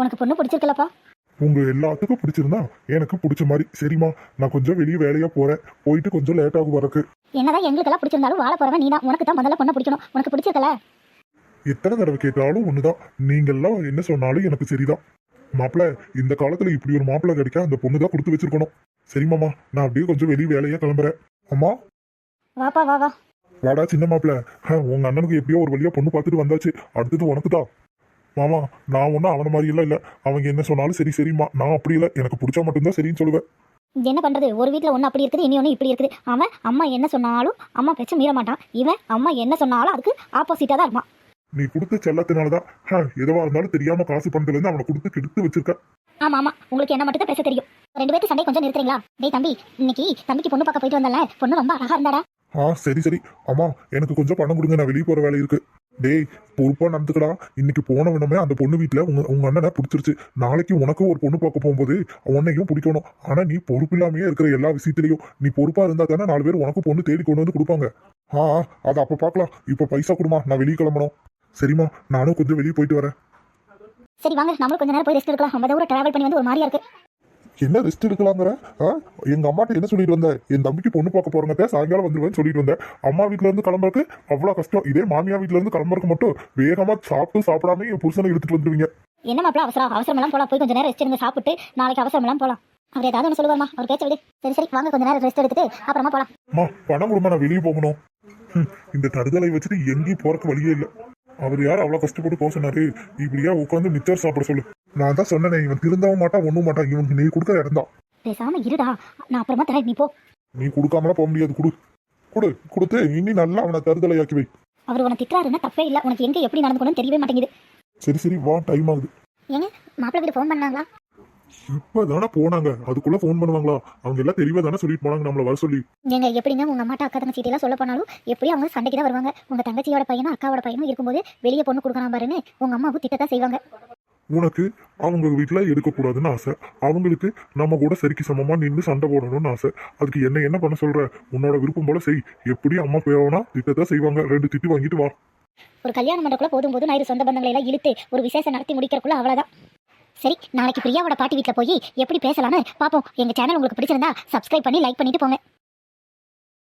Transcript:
உனக்கு பொண்ணு பிடிச்சிருக்கலப்பா. உங்க எல்லாத்துக்கும் பிடிச்சிருந்தா எனக்கு பிடிச்ச மாதிரி. சரிம்மா நான் கொஞ்சம் வெளியே வேலையா போறேன். போயிட்டு கொஞ்சம் லேட் ஆகும் வரக்கு என்னதான் எங்களுக்கெல்லாம் பிடிச்சிருந்தாலும் வாழ போறவன் நீ தான் உனக்கு தான் முதல்ல பொண்ணை பிடிக்கணும். உனக்கு பிடிச்சிருக்கல? எத்தனை தடவை கேட்டாலும் ஒண்ணுதான். நீங்கெல்லாம் என்ன சொன்னாலும் எனக்கு சரிதான். மாப்பிள்ள இந்த காலத்துல இப்படி ஒரு மாப்பிள்ளை கிடைக்க அந்த பொண்ணு தான் கொடுத்து வச்சிருக்கணும். சரிமாமா நான் அப்படியே கொஞ்சம் வெளியே வேலையா கிளம்புறேன். அம்மா? வாப்பா வா வா. வாடா சின்ன மாப்பிள்ள உங்க அண்ணனுக்கு எப்படியோ ஒரு வழியா பொண்ணு பார்த்துட்டு வந்தாச்சு. அடுத்தது உனக்கு தான் மாமா நான் ஒன்றும் அவன மாதிரி எல்லாம் இல்லை. அவங்க என்ன சொன்னாலும் சரி சரிம்மா. நான் அப்படி இல்லை. எனக்கு பிடிச்சா மட்டும்தான் சரின்னு சொல்லுவேன். என்ன பண்றது? ஒரு வீட்ல ஒண்ணு அப்படி இருக்குது இனி ஒண்ணு இப்படி இருக்குது. அவன் அம்மா என்ன சொன்னாலும் அம்மா பேச்ச மீற மாட்டான். இவன் அம்மா என்ன சொன்னாலும் அதுக்கு ஆப்போசிட்டா தான் இருப்பான். நீ கொடுத்த செல்லத்தினாலதான். ஹ, எதுவா இருந்தாலும் தெரியாம காசு பணத்துல இருந்து அவனை கொடுத்து கெடுத்து வச்சிருக்க. ஆமா ஆமா. உங்களுக்கு என்ன மட்டும் தான் பேச தெரியும். ரெண்டு பேருக்கு சண்டை கொஞ்சம் நிறுத்துறீங்களா? டேய் தம்பி இன்னைக்கு தம்பிக்கு பொண்ணு பார்க்க போயிட்டு வந்தல பொண்ணு ரொம்ப அழகா இருந்தாடா. ஆ சரி சரி. அம்மா எனக்கு கொஞ்சம் பணம் கொடுங்க. நான் வெளியே போகிற வேலை இருக்கு. டேய் பொறுப்பா நடந்துக்கடா. இன்னைக்கு போனவனமே அந்த பொண்ணு வீட்டில் உங்க உங்க அண்ணனை பிடிச்சிருச்சு. நாளைக்கு உனக்கு ஒரு பொண்ணு பார்க்க போகும்போது உன்னையும் பிடிக்கணும். ஆனா நீ பொறுப்பில்லாமையே இருக்கிற எல்லா விஷயத்துலையும். நீ பொறுப்பா இருந்தா தானே நாலு பேர் உனக்கு பொண்ணு தேடி கொண்டு வந்து கொடுப்பாங்க. ஆ அதை அப்போ பார்க்கலாம் இப்போ பைசா கொடுமா. நான் வெளியே கிளம்பணும். சரிம்மா நானும் கொஞ்சம் வெளியே போயிட்டு வரேன். சரி வாங்க. நம்மளும் கொஞ்ச நேரம் போய் ரெஸ்ட் எடுக்கலாம். ரொம்ப தூரம் டிராவல் பண்ணி வந்து ஒரு மாதிரியா இருக்கு. என்ன ரெஸ்ட் எடுக்கலாங்கிற ஆ? எங்க அம்மாட்ட என்ன சொல்லிட்டு வந்த? என் தம்பிக்கு பொண்ணு பார்க்க போறங்க சாயங்காலம் வந்துருவேன்னு சொல்லிட்டு வந்தேன் அம்மா வீட்ல இருந்து கிளம்புறதுக்கு அவ்வளவு கஷ்டம். இதே மாமியா வீட்ல இருந்து கிளம்புறதுக்கு மட்டும் வேகமா சாப்பிட்டு சாப்பிடாம என் புருஷனை எடுத்துட்டு வந்துருவீங்க. என்ன மாப்பிள அவசரம்? அவசரம் எல்லாம் போலாம். போய் கொஞ்ச நேரம் ரெஸ்ட் எடுங்க சாப்பிட்டு நாளைக்கு அவசரம் எல்லாம் போலாம். அவர் ஏதாவது ஒன்று சொல்லுவாமா அவர் பேச்ச விடு. சரி சரி வாங்க கொஞ்ச நேரம் ரெஸ்ட் எடுத்துட்டு அப்புறமா போலாம். அம்மா பணம் கொடுமா நான் வெளியே போகணும். இந்த தடுதலை வச்சுட்டு எங்கேயும் போறதுக்கு வழியே இல்லை. அவர் யார் அவ்வளவு கஷ்டப்பட்டு போக சொன்னாரு? இப்படியா உட்காந்து மிச்சர் சாப்பிட சொல்லு. நான் தான் சொன்னேனே இவன் திருந்தவும் மாட்டான் ஒண்ணும் மாட்டான். இவனுக்கு நீ கொடுக்குற இடம் தான். பேசாம இருடா. நான் அப்புறமா தரேன் நீ போ. நீ கொடுக்காமலாம் போக முடியாது கொடு. கொடு கொடுத்து இனி நல்லா அவனை தருதலையாக்கி வை. அவர் உனக்கு திட்டுறாருன்னா தப்பே இல்லை. உனக்கு எங்க எப்படி நடந்துக்கணும்னு தெரியவே மாட்டேங்குது. சரி சரி வா டைம் ஆகுது. ஏங்க மாப்பிள்ளை வீடு ஃபோன் பண்ணாங்களா? இப்பதானே போனாங்க. அதுக்குள்ள ஃபோன் பண்ணுவாங்களா? அவங்க எல்லாம் தெளிவா தானே சொல்லிட்டு போனாங்க நம்மள வர சொல்லி. நீங்க எப்படிங்க உங்க அம்மாட்ட அக்கா தங்கச்சி எல்லாம் சொல்ல போனாலும் எப்படியும் அவங்க சண்டைக்கு தான் வருவாங்க? உங்க தங்கச்சியோட பையனும் அக்காவோட பையனும் இருக்கும்போது வெளியே பொண்ணு கொடுக்கலாம் பாருன்னு உங்க அம்மாவும் திட்டத்தான் செய்வாங்க. உனக்கு அவங்க வீட்டில் எடுக்கக்கூடாதுன்னு ஆசை. அவங்களுக்கு நம்ம கூட சரிக்கு சமமாக நின்று சண்டை போடணும்னு ஆசை. அதுக்கு என்ன என்ன பண்ண சொல்ற? உன்னோட விருப்பம் போல செய். எப்படி அம்மா போயவனா திட்டத்தான் செய்வாங்க. ரெண்டு திட்டு வாங்கிட்டு வா. ஒரு கல்யாணம் மண்டக்குள்ள போதும் போது நான் சொந்த பந்தங்களை எல்லாம் இழுத்து ஒரு விசேஷம் நடத்தி முடிக்கிறக்குள்ள அவ்வளவுதான். சரி நாளைக்கு பிரியாவோட பாட்டி வீட்டில் போய் எப்படி பேசலாம்னு பார்ப்போம் எங்கள் சேனல் உங்களுக்கு பிடிச்சிருந்தா சப்ஸ்கிரைப் பண்ணி லைக் பண்ணிட்டு போங்க.